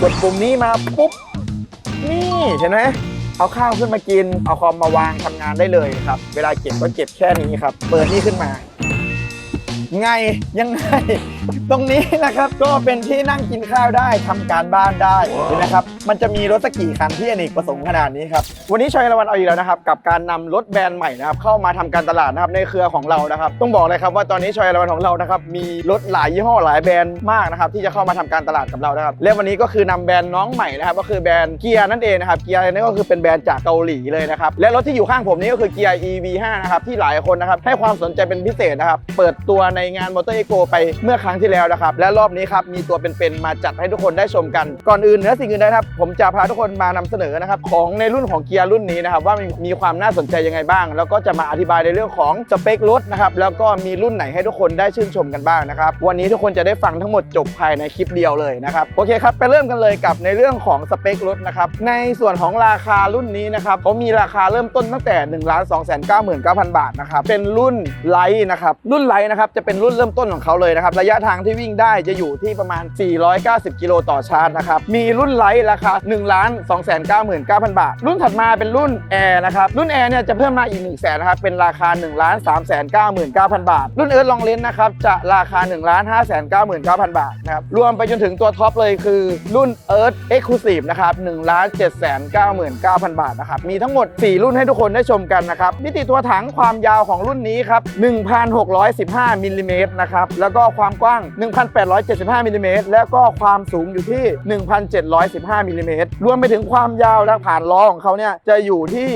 กดปุ่มนี้มาปุ๊บ นี่เห็นไหมเอาข้าวขึ้นมากิน เอาคอมมาวางทำงานได้เลยครับ เวลาเก็บก็เก็บแค่นี้ครับ เปิดนี่ขึ้นมา ไงยังไง ตรงนี้นะครับก็เป็นที่นั่งกินข้าวได้ทำการบ้านได้นะครับมันจะมีรถสักกี่คันที่อเนกประสงค์ขนาดนี้ครับวันนี้ชอยละวันเอาอีกแล้วนะครับกับการนำรถแบรนด์ใหม่นะครับเข้ามาทำการตลาดนะครับในเครือของเรานะครับต้องบอกเลยครับว่าตอนนี้ชอยละวันของเรานะครับมีรถหลายยี่ห้อหลายแบรนด์มากนะครับที่จะเข้ามาทำการตลาดกับเรานะครับและวันนี้ก็คือนำแบรนด์น้องใหม่นะครับก็คือแบรนด์เกียร์นั่นเองนะครับเกียร์นี่นก็คือเป็นแบรนด์จากเกาหลีเลยนะครับและรถที่อยู่ข้างผมนี้ก็คือเกียร์ EV5 นะครับที่หลายคนนะครับให้ความสนใจเป็นพิเศษนะครับเปิดตัวในงานมอเตอร์เอ็กไปเมื่อครั้งที่แล้วนะครับ และรอบนี้ครับมีตัวเป็นๆมาจัดให้ทุกคนได้ชมกัน ก่อนอื่นเหนือสิ่งอื่นใดครับ ผมจะพาทุกคนมานำเสนอนะครับของในรุ่นของเกียร์รุ่นนี้นะครับว่ามีมีความน่าสนใจยังไงบ้าง แล้วก็จะมาอธิบายในเรื่องของสเปครถนะครับแล้วก็มีรุ่นไหนให้ทุกคนได้ชื่นชมกันบ้างนะครับวันนี้ทุกคนจะได้ฟังทั้งหมดจบภายในคลิปเดียวเลยนะครับโอเคครับไปเริ่มกันเลยกับในเรื่องของสเปครถนะครับในส่วนของราคารุ่นนี้นะครับเขามีราคาเริ่มต้นตั้งแต่1นึ่งล้านสองแสนเก้าหมื่นเก้าพันบาทนะครับเป็นรุ่นไลท์นะครับรุ่นไลท์นะครับจะเป็นรุ่นเริ่มต้นของเขาเลยนะครับระยะทางที่วิ่งได้จะอยู่ที่ประมาณ 490 กิโลต่อชาร์จนะครับ มีรุ่นไลท์ราคา1ล้านสองแสนเก้าหมื่นเก้าพันบาท รุ่นถัดมาเป็นรุ่นแอร์นะครับ รุ่นแอร์เนี่ยจะเพิ่มมาอีก1นึ่งแสนนะครับ เป็นราคา1ล้านสามแสนเก้าหมื่นเก้าพันบาท รุ่นเอิร์ธลองเลนนะครับจะราคา1ล้านห้าแสนเก้าหมื่นเก้าพันบาทนะครับ รวมไปจนถึงตัวท็อปเลยคือรุ่นเอิร์ธเอ็กซ์คลูซีฟนะครับหนึ่งล้านเจ็ดแสนเก้าหมื่นเก้าพันบาทนะครับ มีทั้งหมด 4 รุ่นให้ทุกคนได้ชมกันนะครับมิติตัวถังความยาวของรุ่นนี้ครับ1,615มิลลิเมตรนะครับแล้วก็ความกว้าง1,875มิลลิเมตรแล้วก็ความสูงอยู่ที่ 1,715มิลลิเมตรรวมไปถึงความยาวและผ่านล้อของเขาเนี่ยจะอยู่ที่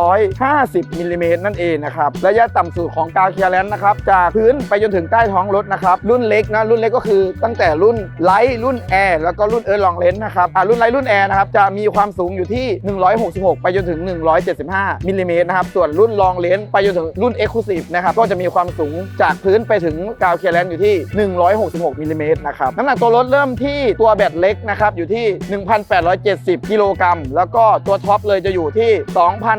2,750มิลลิเมตรนั่นเองนะครับระยะต่ำสุดของกาวเคียร์แลนด์นะครับจากพื้นไปจนถึงใต้ท้องรถนะครับรุ่นเล็กนะรุ่นเล็กก็คือตั้งแต่รุ่นไลท์รุ่นแอร์แล้วก็รุ่นเอิร์ธลองเลนนะครับอ่ารุ่นไลท์รุ่นแอร์นะครับจะมีความสูงอยู่ที่ 166 ไปจนถึง 175มิลลิเมตรนะครับส่วนรุ่นลองเลนไปจนถึงรุ่น Exclusive นะครับก็จะมีความสูงจากพื้นไปถึงกาวเคียร์แลนด์อยู่ที่ 166มิลลิเมตรนะครับน้ำหนักตัวรถเริ่มที่ตัวแบตเล็กนะครับอยู่ที่ 1,870 กิโลกรัมแล้วก็ตัวท็อปเลยจะอยู่ที่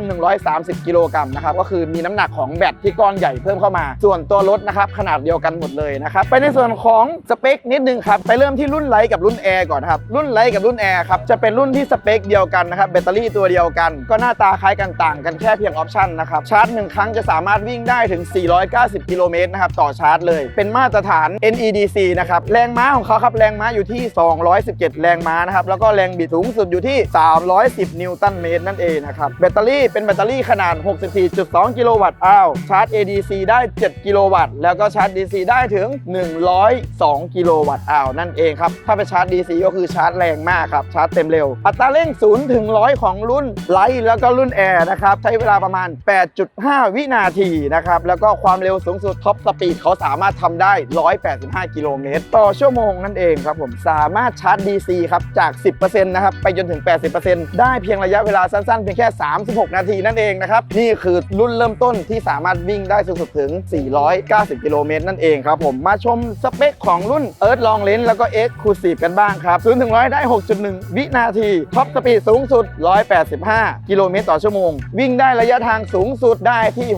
2,130 กิโลกรัมนะครับก็คือมีน้ำหนักของแบตที่ก้อนใหญ่เพิ่มเข้ามา ส่วนตัวรถนะครับขนาดเดียวกันหมดเลยนะครับไปในส่วนของสเปคนิดนึงครับไปเริ่มที่รุ่นไลท์กับรุ่นแอร์ก่อนครับรุ่นไลท์กับรุ่นแอร์ครับจะเป็นรุ่นที่สเปคเดียวกันนะครับแบตเตอรี่ตัวเดียวกัน ก็หน้าตาคล้ายกันต่างกันแค่เพียงออปชันนะครับชาร์จหนึ่งครั้งจะสามารถวิ่งได้ถึง 490 กิโลเมตรนะครับต่อชาร์จเลยเป็นมาตตรฐาน NEDC นะครับแรงม้าของเขาครับแรงม้าอยู่ที่ 217 แรงม้านะครับแล้วก็แรงบิดสูงสุดอยู่ที่ 310 นิวตันเมตรนั่นเองนะครับแบตเตอรี่เป็นแบตเตอรี่ขนาด 64.2 กิโลวัตต์อ้าวชาร์จ ADC ได้ 7 กิโลวัตต์แล้วก็ชาร์จ DC ได้ถึง 102 กิโลวัตต์อ้าวนั่นเองครับถ้าไปชาร์จ DC ก็คือชาร์จแรงมากครับชาร์จเต็มเร็ว อัตราเร่ง0ถึง100 ของรุ่นไลท์แล้วก็รุ่นแอร์นะครับใช้เวลาประมาณ 8.5 วินาทีนะครับแล้วก็ความเร็วสูงสุดท็อปสปีดเขาสามารถทำได้185 กิโลเมตร ต่อชั่วโมงนั่นเองครับผม สามารถชาร์จ DC ครับจาก 10%นะครับ ไปจนถึง 80%ได้เพียงระยะเวลาสั้นๆ เพียงแค่ 36 นาทีนั่นเองนะครับ นี่คือรุ่นเริ่มต้นที่สามารถวิ่งได้สูงสุดถึง 490 กิโลเมตรนั่นเองครับผม มาชมสเปคของรุ่น Earth Long Range แล้วก็ Exclusive กันบ้างครับ0ถึง100 ได้ 6.1 วินาที ท็อปสปีดสูงสุด 185 กิโลเมตรต่อชั่วโมง วิ่งได้ระยะทางสูงสุดได้ที่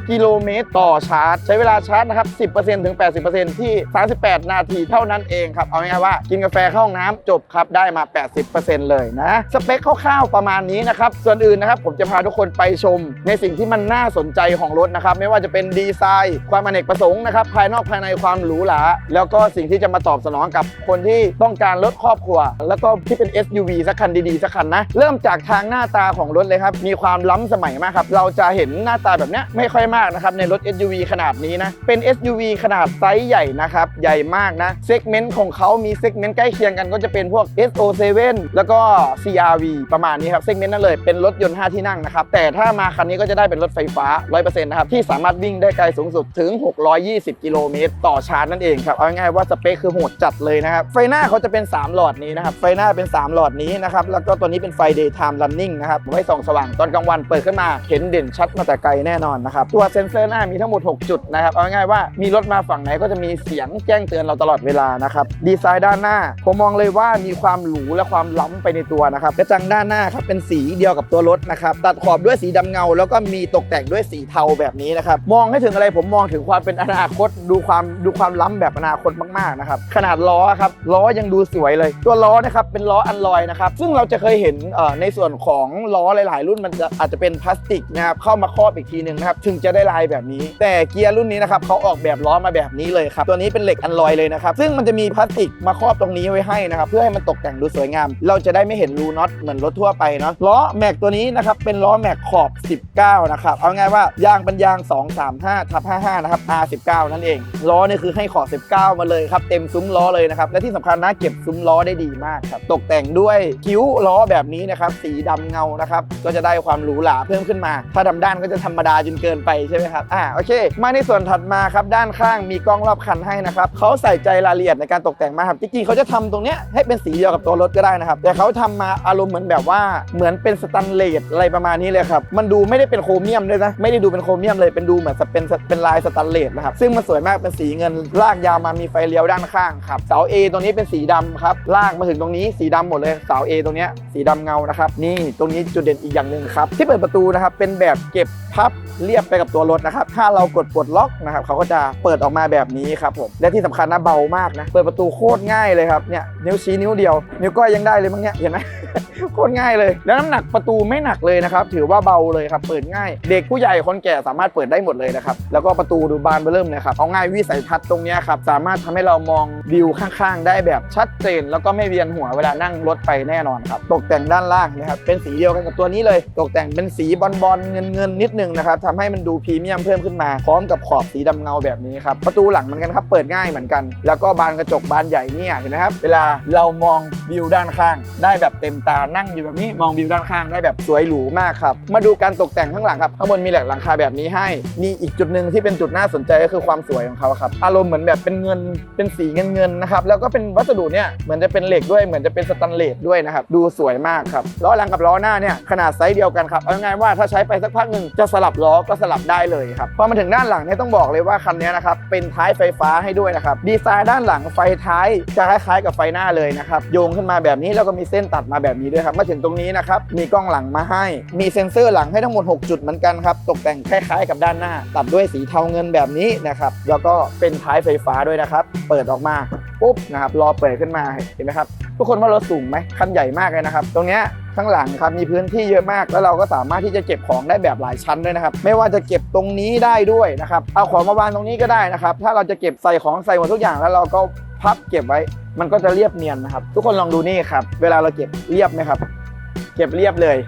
620 กิโลเมตรต่อชาร์จ ใช้เวลาชาร์จนะครับ 10%ถึง 80%ที่ 38 นาทีเท่านั้นเองครับ เอาง่ายๆว่ากินกาแฟเข้าห้องน้ำจบครับ ได้มา 80%เลยนะ สเปคคร่าวๆประมาณนี้นะครับ ส่วนอื่นนะครับผมจะพาทุกคนไปชม ในสิ่งที่มันน่าสนใจของรถนะครับ ไม่ว่าจะเป็นดีไซน์ ความอเนกประสงค์นะครับ ภายนอกภายในความหรูหรา แล้วก็สิ่งที่จะมาตอบสนองกับคนที่ต้องการรถครอบครัว แล้วก็ที่เป็น SUV สักคันดีๆสักคันนะ เริ่มจากทางหน้าตาของรถเลยครับ มีความล้ำสมัยมากครับ เราจะเห็นหน้าตาแบบนี้ไม่ค่อยมากนะครับในรถ SUV ขนาดนี้นะ เป็น SUV ขนาดไซส์ใหญ่นะครับ ใหญ่มากนะเซกเมนต์ของเขามีเซกเมนต์ใกล้เคียงกันก็จะเป็นพวก SO7 แล้วก็ CRV ประมาณนี้ครับเซกเมนต์นั้นเลยเป็นรถยนต์ 5 ที่นั่งนะครับ แต่ถ้ามาคันนี้ก็จะได้เป็นรถไฟฟ้า 100%นะครับ ที่สามารถวิ่งได้ไกลสูงสุดถึง 620 กิโลเมตรต่อชาร์จนั่นเองครับ เอาง่ายๆว่าสเปคคือโหดจัดเลยนะครับ ไฟหน้าเขาจะเป็น 3 หลอดนี้นะครับ ไฟหน้าเป็น 3 หลอดนี้นะครับ แล้วก็ตัวนี้เป็นไฟ daytime running นะครับไว้ส่องสว่างตอนกลางวันเปิดขึ้นมาเห็นเด่นชัดมาแต่ไกลแน่นอนนะครับตัวเซ็นเซอร์หน้ามีทั้งหมด 6 จุดนะครับเอาง่ายๆว่ามีรถมาฝั่งไหนก็จะมีเสียงแจ้งเตือนเราตลอดเวลานะครับ ดีไซน์ด้านหน้า ผมมองเลยว่ามีความหรูและความล้ำไปในตัวนะครับกระจังด้านหน้าครับเป็นสีเดียวกับตัวรถนะครับ ตัดขอบด้วยสีดำเงา แล้วก็มีตกแต่งด้วยสีเทาแบบนี้นะครับ มองให้ถึงอะไรผมมองถึงความเป็นอนาคต ดูความดูความล้ำแบบอนาคตมากๆนะครับ ขนาดล้อครับล้อยังดูสวยเลย ตัวล้อนะครับเป็นล้ออันลอยนะครับ ซึ่งเราจะเคยเห็นเอ่อในส่วนของล้อหลาย ๆ รุ่นมันจะอาจจะเป็นพลาสติกนะครับเข้ามาครอบอีกทีหนึ่งนะครับถึงจะได้ลายแบบนี้ แต่เกียร์รุ่นนี้นะครับเขาออกแบบล้อมาแบบนี้เลยครับ ตัวนี้เป็นเหล็กอันลอยเลยนะครับ ซึ่งมันจะมีพลาสติกมาครอบตรงนี้ไว้ให้นะครับ เพื่อให้มันตกแต่งดูสวยงาม เราจะได้ไม่เห็นรูน็อตเหมือนรถทั่วไปเนาะ ล้อแม็กตัวนี้นะครับ เป็นล้อแม็กขอบ 19 นะครับ เอาง่ายว่ายางเป็นยาง 235ทับ55 นะครับ R19 นั่นเอง ล้อเนี่ยคือให้ขอบ 19 มาเลยครับ เต็มซุ้มล้อเลยนะครับ และที่สำคัญนะเก็บซุ้มล้อได้ดีมากครับ ตกแต่งด้วยคิ้วล้อแบบนี้นะครับ สีดำเงา นะครับ ก็จะได้ความหรูหราเพิ่มขึ้นมา ถ้าดำด้านก็จะธรรมดาจนเกินไปใช่ไหมครับ อ่า โอเค มาในส่วนถัดมาครับด้านข้างมีกล้องรอบคันให้นะครับเขาใส่ใจรายละเอียดในการตกแต่งมากครับจริงๆเขาจะทำตรงเนี้ยให้เป็นสีเดียวกับตัวรถก็ได้นะครับแต่เขาทำมาอารมณ์เหมือนแบบว่าเหมือนเป็นสแตนเลสอะไรประมาณนี้เลยครับมันดูไม่ได้เป็นโครเมียมด้วยนะไม่ได้ดูเป็นโครเมียมเลยเป็นดูเหมือนเป็นเป็นลายสแตนเลสนะครับซึ่งมันสวยมากเป็นสีเงินลากยาวมามีไฟเลี้ยวด้านข้างครับเสา A ตรงนี้เป็นสีดำครับลากมาถึงตรงนี้สีดำหมดเลยเสา A ตรงเนี้ยสีดำเงานะครับนี่ตรงนี้จุดเด่นอีกอย่างหนึ่งครับที่เปิดประตูนะครับเป็นแบบเก็บพับเรียบไปกับตัวรถนะครับถ้าเรากดปลดล็อกนะครับเขาก็จะเปิดออกมาแบบนี้ครับผม และที่สำคัญนะเบามากนะ เปิดประตูโคตรง่ายเลยครับ เนี่ยนิ้วชี้นิ้วเดียว นิ้วก้อยยังได้เลยมั้งเนี่ย เห็นไหมโคตรง่ายเลย แล้วน้ำหนักประตูไม่หนักเลยนะครับ ถือว่าเบาเลยครับ เปิดง่าย เด็กผู้ใหญ่คนแก่สามารถเปิดได้หมดเลยนะครับ แล้วก็ประตูดูบานเบอร์เริ่มเลยครับ เอาง่ายวิสัยทัศน์ตรงนี้ครับ สามารถทำให้เรามองวิวข้างๆ ได้แบบชัดเจน แล้วก็ไม่เวียนหัวเวลานั่งรถไปแน่นอนครับ ตกแต่งด้านล่างนะครับ เป็นสีเดียวกันกับตัวนี้เลย ตกแต่งเป็นสีบอลบอลเงินเงินนิดนึงนะครับทำให้มันดูพรีเมียมเพิ่มขึ้นมา พร้อมกับขอบสีดำเงาแบบนี้ครับ ประตูหลังเหมือนกันครับ เปิดง่ายเหมือนกัน แล้วก็บานกระจกบานใหญ่เนี่ยเห็นไหมครับ เวลาเรามองวิวด้านข้างได้แบบเต็มตานั่งอยู่แบบนี้มองวิวด้านข้างได้แบบสวยหรูมากครับ มาดูการตกแต่งข้างหลังครับข้างบนมีแหลกหลังคาแบบนี้ให้ มีอีกจุดหนึ่งที่เป็นจุดน่าสนใจก็คือความสวยของเขาครับ อารมณ์เหมือนแบบเป็นเงินเป็นสีเงินเงินนะครับ แล้วก็เป็นวัสดุเนี่ยเหมือนจะเป็นเหล็กด้วยเหมือนจะเป็นสแตนเลสด้วยนะครับ ดูสวยมากครับล้อหลังกับล้อหน้าเนี่ยขนาดไซส์เดียวกันครับเอาง่ายว่าถ้าใช้ไปสักพักหนึ่งจะสลับล้อก็สลับได้เลยครับพอมาถึงด้านหลังเนี่ยต้องบอกเลยว่าคันนี้นะครับเป็นท้ายไฟฟ้าให้ด้วยนะครับดีไซน์ด้านหลังไฟท้ายจะคล้ายๆ กับไฟหน้าเลยนะครับโยงขึ้นมาแบบนี้แล้วก็มีเส้นตัดมาแบบนี้ด้วยครับ มาถึงตรงนี้นะครับ มีกล้องหลังมาให้ มีเซ็นเซอร์หลังให้ทั้งหมด 6 จุดเหมือนกันครับ ตกแต่งคล้ายๆกับด้านหน้า ตัดด้วยสีเทาเงินแบบนี้นะครับ แล้วก็เป็นท้ายไฟฟ้าด้วยนะครับ เปิดออกมาปุ๊บนะครับ รอเปิดขึ้นมา เห็นไหมครับ ทุกคนว่ารถสูงไหม คันใหญ่มากเลยนะครับ ตรงเนี้ยข้างหลังครับมีพื้นที่เยอะมากแล้วเราก็สามารถที่จะเก็บของได้แบบหลายชั้นด้วยนะครับ ไม่ว่าจะเก็บตรงนี้ได้ด้วยนะครับเอาของมาวางตรงนี้ก็ได้นะครับ ถ้าเราจะเก็บใส่ของใส่หมดทุกอย่างแล้วเราก็พับเก็บไว้ มันก็จะเรียบเนียนนะครับ ทุกคนลองดูนี่ครับ เวลาเราเก็บเรียบไหมครับ เก็บเรียบเลย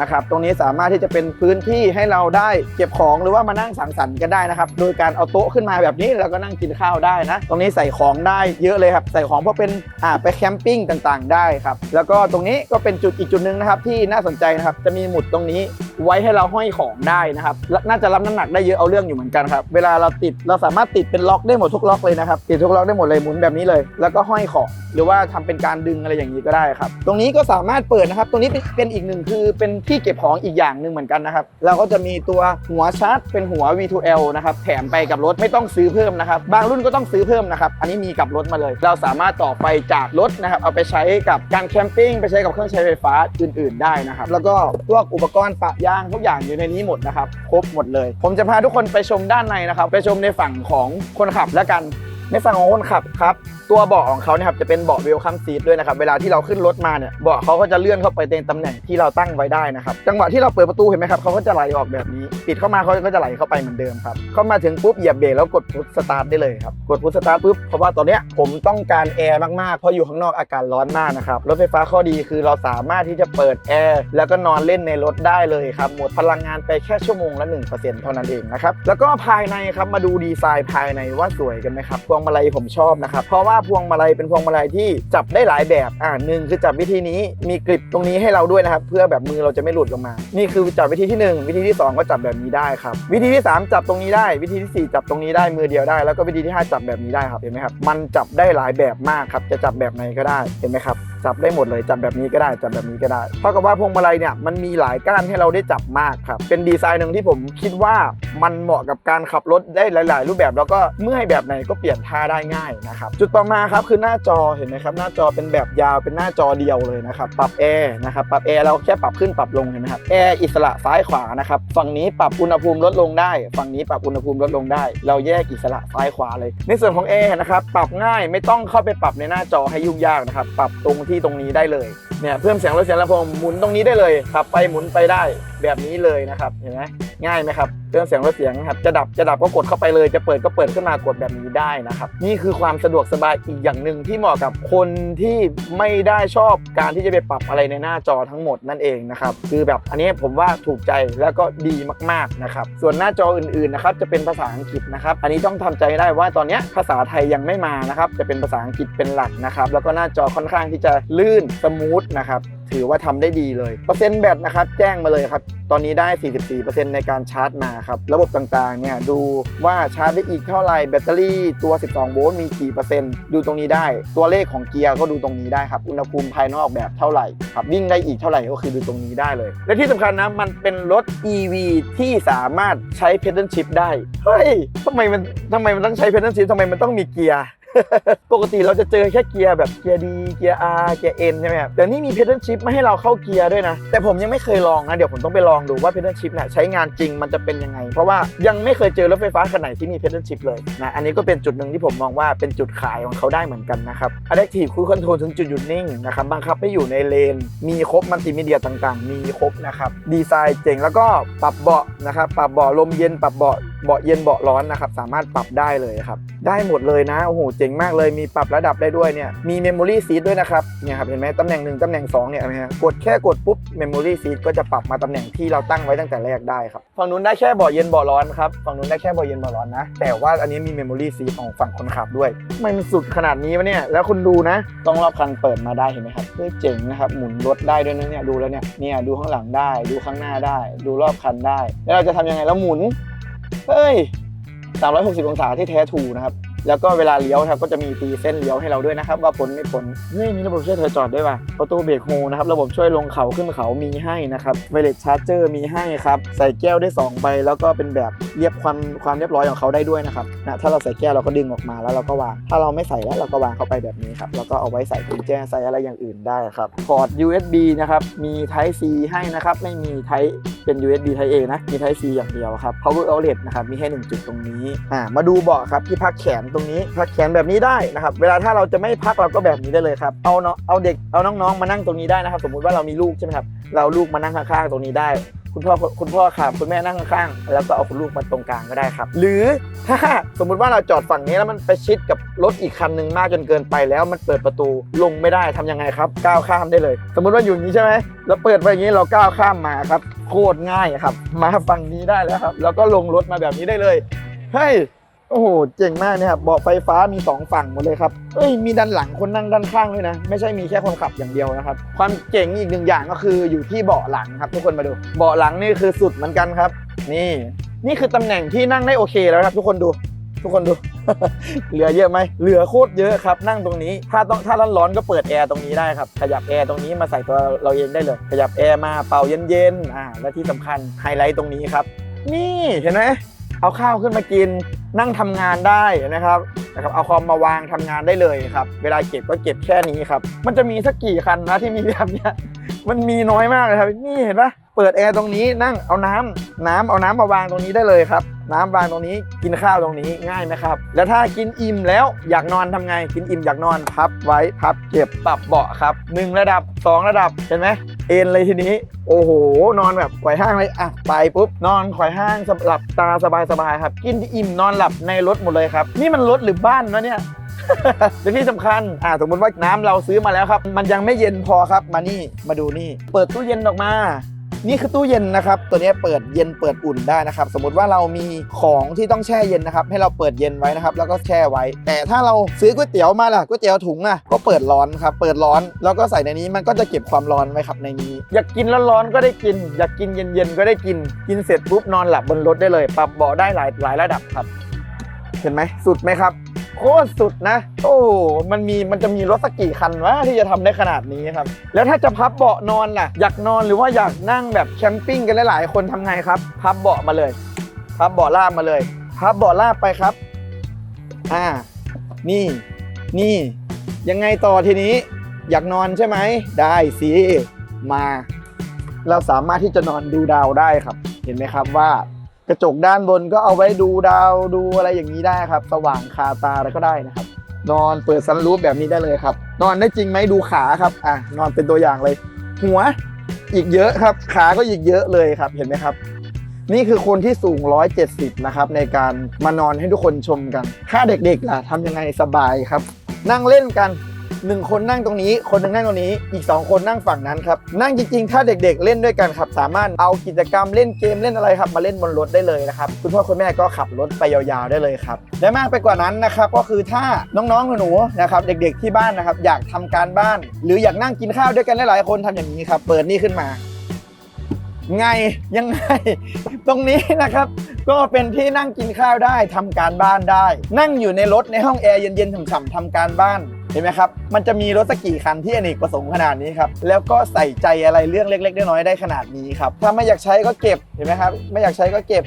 นะครับ ตรงนี้สามารถที่จะเป็นพื้นที่ให้เราได้เก็บของหรือว่ามานั่งสังสรรค์กันได้นะครับ โดยการเอาโต๊ะขึ้นมาแบบนี้แล้วก็นั่งกินข้าวได้นะ ตรงนี้ใส่ของได้เยอะเลยครับ ใส่ของเพราะเป็นอ่าไปแคมปิ้งต่างๆ ได้ครับ แล้วก็ตรงนี้ก็เป็นจุดอีกจุดหนึ่งนะครับที่น่าสนใจนะครับ จะมีหมุดตรงนี้ ไว้ให้เราห้อยของได้นะครับและน่าจะรับน้ำหนักได้เยอะเอาเรื่องอยู่เหมือนกันครับ เวลาเราติดเราสามารถติดเป็นล็อกได้หมดทุกล็อกเลยนะครับ ติดทุกล็อกได้หมดเลยหมุนแบบนี้เลย แล้วก็ห้อยของ หรือว่าทำเป็นการดึงอะไรอย่างนี้ก็ได้ครับ ตรงนี้ก็สามารถเปิดนะครับ ตรงนี้เป็นเป็นอีกหนึ่งคือเป็นที่เก็บของอีกอย่างหนึ่งเหมือนกันนะครับ เราก็จะมีตัวหัวชาร์จเป็นหัว V2L นะครับ แถมไปกับรถไม่ต้องซื้อเพิ่มนะครับ บางรุ่นก็ต้องซื้อเพิ่มนะครับ อันนี้มีกับรถมาเลย เราสามารถต่อไฟจากรถนะครับ เอาไปใช้กับการแคมปิ้ง ไปใช้กับเครื่องใช้ไฟฟ้าอื่น ๆ ได้นะครับ แล้วก็พวกอุปกรณ์ปะยางทุกอย่างอยู่ในนี้หมดนะครับ ครบหมดเลย ผมจะพาทุกคนไปชมด้านในนะครับ ไปชมในฝั่งของคนขับแล้วกัน ในฝั่งของคนขับครับ ตัวเบาะของเขาเนี่ยครับจะเป็นเบาะเวลคัมซีทด้วยนะครับ เวลาที่เราขึ้นรถมาเนี่ยเบาะเขาก็จะเลื่อนเข้าไปในตำแหน่งที่เราตั้งไว้ได้นะครับ จังหวะที่เราเปิดประตูเห็นไหมครับเขาก็จะไหลออกแบบนี้ ปิดเข้ามาเขาก็จะไหลเข้าไปเหมือนเดิมครับ เข้ามาถึงปุ๊บเหยียบเบรกแล้วกดพุชสตาร์ทได้เลยครับ กดพุชสตาร์ทปุ๊บ เพราะว่าตอนเนี้ยผมต้องการแอร์มากๆ เพราะอยู่ข้างนอกอากาศร้อนมากนะครับ รถไฟฟ้าข้อดีคือเราสามารถที่จะเปิดแอร์แล้วก็นอนเล่นในรถได้เลยครับ หมดพลังงานไปแค่ชั่วโมงละ1%เท่านั้นเองนะครับ แล้วก็ภายในครับมาดูดีไซน์ภายในว่าสวยกันไหมครับพวงมาลัยผมชอบนะครับ เพราะว่าพวงมาลัยเป็นพวงมาลัยที่จับได้หลายแบบอ่าหนึ่งคือจับวิธีนี้มีกริปตรงนี้ให้เราด้วยนะครับ เพื่อแบบมือเราจะไม่หลุดลงมา นี่คือจับวิธีที่หนึ่งวิธีที่สองก็จับแบบนี้ได้ครับ วิธีที่สามจับตรงนี้ได้ วิธีที่สี่จับตรงนี้ได้มือเดียวได้ แล้วก็วิธีที่ห้าจับแบบนี้ได้ครับเห็นไหมครับมันจับได้หลายแบบมากครับจะจับแบบไหนก็ได้เห็นไหมครับจับได้หมดเลยจับแบบนี้ก็ได้จับแบบนี้ก็ได้เท่ากับว่าพวงมาลัยเนี่ยมันมีหลายก้านให้เราได้จับมากครับเป็นดีไซน์หนึ่งที่ผมคิดว่ามันเหมาะกับการขับรถได้หลาย ๆ รูปแบบแล้วก็เมื่อยแบบไหนก็เปลี่ยนท่าได้ง่ายนะครับจุดต่อมาครับคือหน้าจอเห็นไหมครับหน้าจอเป็นแบบยาวเป็นหน้าจอเดียวเลยนะครับปรับแอร์นะครับปรับแอร์เราแค่ปรับขึ้นปรับลงเห็นไหมครับแอร์อิสระซ้ายขวานะครับฝั่งนี้ปรับอุณหภูมิลดลงได้ ฝั่งนี้ปรับอุณหภูมิลดลงได้ เราแยกอิสระซ้ายขวาเลย ในส่วนของแอร์นะครับปรับง่ายไม่ต้องเข้าไปปรับในหน้าจอให้ยุ่งยากนะครับปรับตรงที่ตรงนี้ได้เลยเนี่ยเพิ่มเสียงลดเสียงลำโพงหมุนตรงนี้ได้เลยขับไปหมุนไปได้แบบนี้เลยนะครับเห็นไหม ง่ายไหมครับเพิ่มเสียงลดเสียงครับจะดับจะดับก็กดเข้าไปเลยจะเปิดก็เปิดขึ้นมากดแบบนี้ได้นะครับนี่คือความสะดวกสบายอีกอย่างหนึ่งที่เหมาะกับคนที่ไม่ได้ชอบการที่จะไปปรับอะไรในหน้าจอทั้งหมดนั่นเองนะครับคือแบบอันนี้ผมว่าถูกใจแล้วก็ดีมากๆนะครับส่วนหน้าจออื่นๆนะครับจะเป็นภาษาอังกฤษนะครับอันนี้ต้องทำใจได้ว่าตอนนี้ภาษาไทยยังไม่มานะครับจะเป็นภาษาอังกฤษเป็นหลักนะครับแล้วก็หน้าจอค่อนข้างที่จะลื่นสมูทนะครับถือว่าทำได้ดีเลยเปอร์เซ็นต์แบตนะครับแจ้งมาเลยครับตอนนี้ได้ 44%ในการชาร์จมาครับ ระบบต่างๆ เนี่ยดูว่าชาร์จได้อีกเท่าไหร่แบตเตอรี่ตัว 12 โวลต์มีกี่เปอร์เซ็นต์ดูตรงนี้ได้ ตัวเลขของเกียร์ก็ดูตรงนี้ได้ครับ อุณหภูมิภายนอกแบบเท่าไหร่ครับวิ่งได้อีกเท่าไหร่ก็คือดูตรงนี้ได้เลย และที่สำคัญนะมันเป็นรถ EV ที่สามารถใช้ pedal shift ได้เฮ้ยทำไมมันทำไมมันต้องใช้ pedal shift ทำไมมันต้องมีเกียร์ ปกติเราจะเจอแค่เกียร์แบบเกียร์ดีเกียร์ R เกียร์ N ใช่ไหมครับแต่นี่มี pedal shift มาให้เราเข้าเกียร์ด้วยนะ แต่ผมยังไม่เคยลองนะ เดี๋ยวผมต้องไปลองดูว่า pedal shift เนี่ยใช้งานจริงมันจะเป็นยังไง เพราะว่ายังไม่เคยเจอรถไฟฟ้าคันไหนที่มี pedal shift เลยนะอันนี้ก็เป็นจุดหนึ่งที่ผมมองว่าเป็นจุดขายของเขาได้เหมือนกันนะครับ adaptive cruise control ถึงจุดหยุดนิ่งนะครับบังคับให้อยู่ในเลน มีครบมัลติมีเดียต่างๆ มีครบนะครับดีไซน์เจ๋งแล้วก็ปรับเบาะนะครับปรับเบาะลมเย็นปรับเบาะ เบาะเย็นเบาะร้อนนะครับสามารถปรับได้เลยครับได้หมดเลยนะโอ้โหเจ๋งมากเลยมีปรับระดับได้ด้วยเนี่ยมี memory seat ด้วยนะครับเนี่ยครับเห็นไหมตำแหน่งหนึ่งตำแหน่งสองเนี่ยเห็นไหมฮะกดแค่กดปุ๊บ memory seat ก็จะปรับมาตำแหน่งที่เราตั้งไว้ตั้งแต่แรกได้ครับฝั่งนู้นได้แค่เบาะเย็นเบาะร้อนครับฝั่งนู้นได้แค่เบาะเย็นเบาะร้อนนะแต่ว่าอันนี้มี memory seat ของฝั่งคนขับด้วยมันสุดขนาดนี้วะเนี่ยแล้วคุณดูนะต้องรอบคันเปิดมาได้เห็นไหมครับเฮ้ยเจ๋งนะครับหมุนรถได้ด้วยนะเนี่ยดูแล้วเนี่ยเนี่ยดูข้างหลังได้ ดูข้างหน้าได้ ดูรอบคันได้ แล้วเราจะทำยังไงแล้วหมุน เฮ้ย 360 องศาที่แท้ถูนะครับ แล้วก็เวลาเลี้ยวครับก็จะมีตีเส้นเลี้ยวให้เราด้วยนะครับ ว่าพ้นไม่พ้นนี่มีระบบช่วยเธอจอดด้วยว่ะประตูเบรกโฮนะครับระบบช่วยลงเขาขึ้นเขามีให้นะครับไวเลสชาร์จเจอร์มีให้ครับใส่แก้วได้2ใบแล้วก็เป็นแบบเรียบความความเรียบร้อยของเขาได้ด้วยนะครับนะถ้าเราใส่แก้วเราก็ดึงออกมาแล้วเราก็วางถ้าเราไม่ใส่แล้วเราก็วางเข้าไปแบบนี้ครับแล้วก็เอาไว้ใส่กุญแจใส่อะไรอย่างอื่นได้ครับพอร์ต USB นะครับมี Type C ให้นะครับไม่มี Type เป็น USB Type A นะ มี Type C อย่างเดียวครับ Power Outlet นะครับ มีให้หนึ่งจุดตรงนี้ อ่า มาดูเบาะครับที่พักแขนตรงนี้ พักแขนแบบนี้ได้นะครับ เวลาถ้าเราจะไม่พักเราก็แบบนี้ได้เลยครับ เอาเนาะ เอาเด็ก เอาน้องๆ มานั่งตรงนี้ได้นะครับ สมมุติว่าเรามีลูกใช่ไหมครับ เราเอาลูกมานั่งข้างๆ ตรงนี้ได้ คุณพ่อคุณพ่อขับคุณแม่นั่งข้างๆแล้วก็เอาคุณลูกมาตรงกลางก็ได้ครับ หรือถ้าสมมุติว่าเราจอดฝั่งนี้แล้วมันไปชิดกับรถอีกคันหนึ่งมากจนเกินไปแล้วมันเปิดประตูลงไม่ได้ทำยังไงครับ ก้าวข้ามได้เลย สมมุติว่าอยู่อย่างนี้ใช่ไหมแล้วเปิดไปอย่างนี้เราก้าวข้ามมาครับโคตรง่ายครับ มาฝั่งนี้ได้แล้วครับ แล้วก็ลงรถมาแบบนี้ได้เลยเฮ้ย โอ้โห เจ๋งมากนี่ยครับเบาะไฟฟ้ามีสองฝั่งหมดเลยครับ เอ้ย มีด้านหลังคนนั่งด้านข้างด้วยนะ ไม่ใช่มีแค่คนขับอย่างเดียวนะครับ ความเจ๋งอีกหนึ่งอย่างก็คืออยู่ที่เบาะหลังครับทุกคนมาดู เบาะหลังนี่คือสุดเหมือนกันครับ นี่ นี่คือตำแหน่งที่นั่งได้โอเคแล้วครับ ทุกคนดู ทุกคนดู เหลือเยอะไหม เหลือโคตรเยอะครับ นั่งตรงนี้ ถ้าต้องถ้าร้อนๆก็เปิดแอร์ตรงนี้ได้ครับ ขยับแอร์ตรงนี้มาใส่ตัวเราเองได้เลย ขยับแอร์มาเป่าเย็นๆ อ่า และที่สำคัญไฮไลท์ตรงนี้ครับ นี่ เห็นไหม เอาข้าวขึ้นมากิน นั่งทำงานได้นะครับนะครับ เอาคอมมาวางทำงานได้เลยครับ เวลาเก็บก็เก็บแค่นี้ครับ มันจะมีสักกี่คันนะที่มีแบบเนี้ยมันมีน้อยมากเลยครับ นี่เห็นปะเปิดแอร์ตรงนี้นั่งเอาน้ำน้ำเอาน้ำมาวางตรงนี้ได้เลยครับ น้ำวางตรงนี้กินข้าวตรงนี้ง่ายไหมครับ แล้วถ้ากินอิ่มแล้วอยากนอนทำไง กินอิ่มอยากนอนพับไว้พับเก็บปรับเบาะครับหนึ่งระดับสองระดับเห็นไหม เอ็นเลยทีนี้ โอ้โห นอนแบบไขว่ห้างเลยอะไปปุ๊บ นอนไขว่ห้างหลับตาสบายๆครับ กินอิ่มนอนหลับในรถหมดเลยครับ นี่มันรถหรือบ้านนะเนี่ยและที่สำคัญ อ่า สมมติว่าน้ำเราซื้อมาแล้วครับ มันยังไม่เย็นพอครับ มานี่ มาดูนี่ เปิดตู้เย็นออกมา นี่คือตู้เย็นนะครับตัวนี้เปิดเย็นเปิดอุ่นได้นะครับสมมติว่าเรามีของที่ต้องแช่เย็นนะครับให้เราเปิดเย็นไว้นะครับแล้วก็แช่ไว้ แต่ถ้าเราซื้อก๋วยเตี๋ยวมาล่ะก๋วยเตี๋ยวถุงอะก็เปิดร้อนครับเปิดร้อนแล้วก็ใส่ในนี้มันก็จะเก็บความร้อนไว้ครับในนี้ อยากกินร้อนๆก็ได้กิน อยากกินเย็นๆก็ได้กินกินเสร็จปุ๊บนอนหลับบนรถได้เลย ปรับเบาะได้หลายหลายระดับครับ เห็นไหมสุดไหมครับ โคตรสุดนะ โอ้ มันมีมันจะมีรถสักกี่คันวะที่จะทำได้ขนาดนี้ครับ แล้วถ้าจะพับเบาะนอนล่ะ อยากนอนหรือว่าอยากนั่งแบบแคมปิ้งกันหลายๆคนทำไงครับ พับเบาะมาเลย พับเบาะลากมาเลย พับเบาะลากไปครับ อ่า นี่ นี่ ยังไงต่อทีนี้ อยากนอนใช่ไหม ได้สิ มา เราสามารถที่จะนอนดูดาวได้ครับ เห็นไหมครับว่า กระจกด้านบนก็เอาไว้ดูดาวดูอะไรอย่างนี้ได้ครับ สว่างคาตาอะไรก็ได้นะครับ นอนเปิดซันรูฟแบบนี้ได้เลยครับ นอนได้จริงไหมดูขาครับอะนอนเป็นตัวอย่างเลย หัวอีกเยอะครับ ขาก็อีกเยอะเลยครับเห็นไหมครับ นี่คือคนที่สูง 170 นะครับ ในการมานอนให้ทุกคนชมกัน ถ้าเด็กๆล่ะทำยังไงสบายครับ นั่งเล่นกัน หนึ่งคนนั่งตรงนี้ คนหนึ่งนั่งตรงนี้ อีก 2 คนนั่งฝั่งนั้นครับนั่งจริงๆ ถ้าเด็กๆ เล่นด้วยกันครับ สามารถเอากิจกรรมเล่นเกมเล่นอะไรครับ มาเล่นบนรถได้เลยนะครับคุณพ่อคุณแม่ก็ขับรถไปยาวๆได้เลยครับและมากไปกว่านั้นนะครับก็คือถ้าน้องๆหนูๆนะครับเด็กๆที่บ้านนะครับอยากทำการบ้าน หรืออยากนั่งกินข้าวด้วยกันหลายๆคนทำอย่างนี้ครับเปิดนี่ขึ้นมา ไงยังไง ตรงนี้นะครับ ก็เป็นที่นั่งกินข้าวได้ทำการบ้านได้ นั่งอยู่ในรถในห้องแอร์เย็นๆฉ่ำๆทำการบ้านเห็นไหมครับ มันจะมีรถสักกี่คันที่อเนกประสงค์ขนาดนี้ครับ แล้วก็ใส่ใจอะไรเรื่องเล็กๆน้อยๆได้ขนาดนี้ครับ ถ้าไม่อยากใช้ก็เก็บ เห็นไหมครับ ไม่อยากใช้ก็เก็บ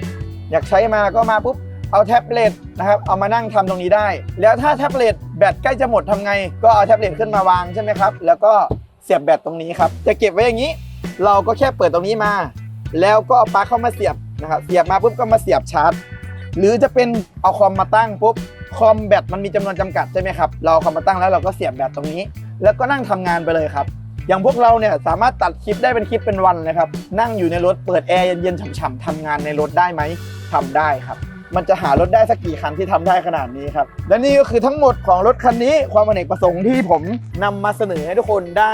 อยากใช้มาก็มาปุ๊บ เอาแท็บเล็ตนะครับ เอามานั่งทำตรงนี้ได้ แล้วถ้าแท็บเล็ตแบตใกล้จะหมดทำไง ก็เอาแท็บเล็ตขึ้นมาวางใช่ไหมครับ แล้วก็เสียบแบตตรงนี้ครับ จะเก็บไว้อย่างนี้ เราก็แค่เปิดตรงนี้มา แล้วก็เอาปลั๊กเข้ามาเสียบนะครับเสียบมาปุ๊บก็มาเสียบชาร์จ หรือจะเป็นเอาคอมมาตั้งปุ๊บคอมแบตมันมีจำนวนจำกัดใช่ไหมครับเราเอาคอมมาตั้งแล้วเราก็เสียบแบตตรงนี้ แล้วก็นั่งทำงานไปเลยครับ อย่างพวกเราเนี่ยสามารถตัดคลิปได้เป็นคลิปเป็นวันเลยครับนั่งอยู่ในรถเปิดแอร์เย็นๆฉ่ำๆทำงานในรถได้ไหมทำได้ครับมันจะหารถได้สักกี่คันที่ทำได้ขนาดนี้ครับ และนี่ก็คือทั้งหมดของรถคันนี้ความอเนกประสงค์ที่ผมนำมาเสนอให้ทุกคนได้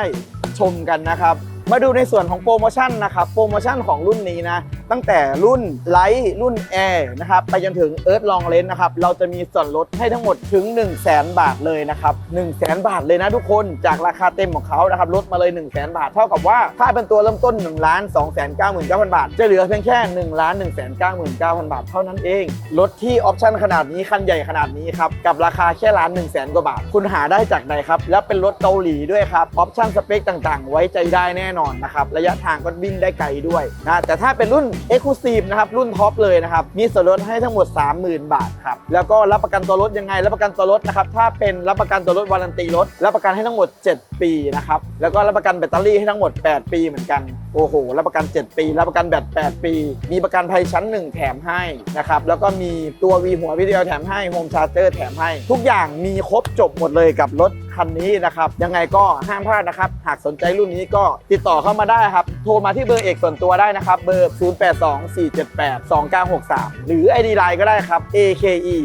ชมกันนะครับ มาดูในส่วนของโปรโมชั่นนะครับโปรโมชั่นของรุ่นนี้นะ ตั้งแต่รุ่นไลท์รุ่นแอร์นะครับไปจนถึงเอิร์ธลองเลนนะครับเราจะมีส่วนลดให้ทั้งหมดถึง 1 0 0 0 0แบาทเลยนะครับ1 0 0 0 0แบาทเลยนะทุกคนจากราคาเต็มของเขานะครับลดมาเลย 1 0 0 0 0แบาท เท่ากับว่าถ้าเป็นตัวเริ่มต้น1ล้าน2 9 9 0 0 0 บาท จะเหลือเพียงแค่1ล้าน1 9 9 0 0 0 บาท เท่านั้นเองรถที่ออปชั่นขนาดนี้คันใหญ่ขนาดนี้ครับกับราคาแค่ล้าน1 0 0 0 0 0กว่าบาท คุณหาได้จากไหนครับแล้วเป็นรถเกาหลีด้วยครับออปชั่นสเปคต่างๆ ไว้ใจได้แน่นอนนะครับระยะทางก็วิ่งได้ไกลด้วยนะแต่ถ้าเป็นรุ่น Exclusive นะครับรุ่นท็อปเลยนะครับมีส่วนลดให้ทั้งหมด 30,000 บาทครับแล้วก็รับประกันตัวรถยังไง รับประกันตัวรถนะครับถ้าเป็นรับประกันตัวรถวารันตีรถรับประกันให้ทั้งหมด 7 ปีนะครับแล้วก็รับประกันแบตเตอรี่ให้ทั้งหมด 8 ปีเหมือนกัน โอ้โห รับประกัน 7 ปี รับประกันแบต8ปี มีประกันภัยชั้น 1 แถมให้นะครับ แล้วก็มีตัว V หัววิดีโอแถมให้โฮมชาร์เจอร์แถมให้ ทุกอย่างมีครบจบหมดเลยกับรถคันนี้นะครับ ยังไงก็ห้ามพลาดนะครับ หากสนใจรุ่นนี้ก็ติดต่อเข้ามาได้ครับ โทรมาที่เบอร์เอกส่วนตัวได้นะครับ เบอร์ 0824782963 หรือ ID Line ก็ได้ครับ AKE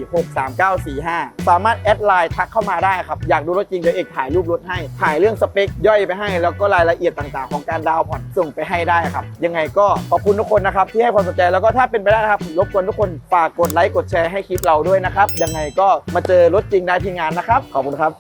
63945 สามารถแอดไลน์ทักเข้ามาได้ครับ อยากดูรถจริงเดี๋ยวเอกถ่ายรูปรถให้ ถ่ายเรื่องสเปคย่อยไปให้ แล้วก็รายละเอียดต่างๆ ของการดาวผ่อนส่งไปให้ได้ครับ ยังไงก็ขอบคุณทุกคนนะครับที่ให้ความสนใจแล้วก็ถ้าเป็นไปได้นะครับรบกวนทุกคนฝากกดไลค์กดแชร์ให้คลิปเราด้วยนะครับยังไงก็มาเจอรถจริงได้ที่งานนะครับ ขอบคุณครับ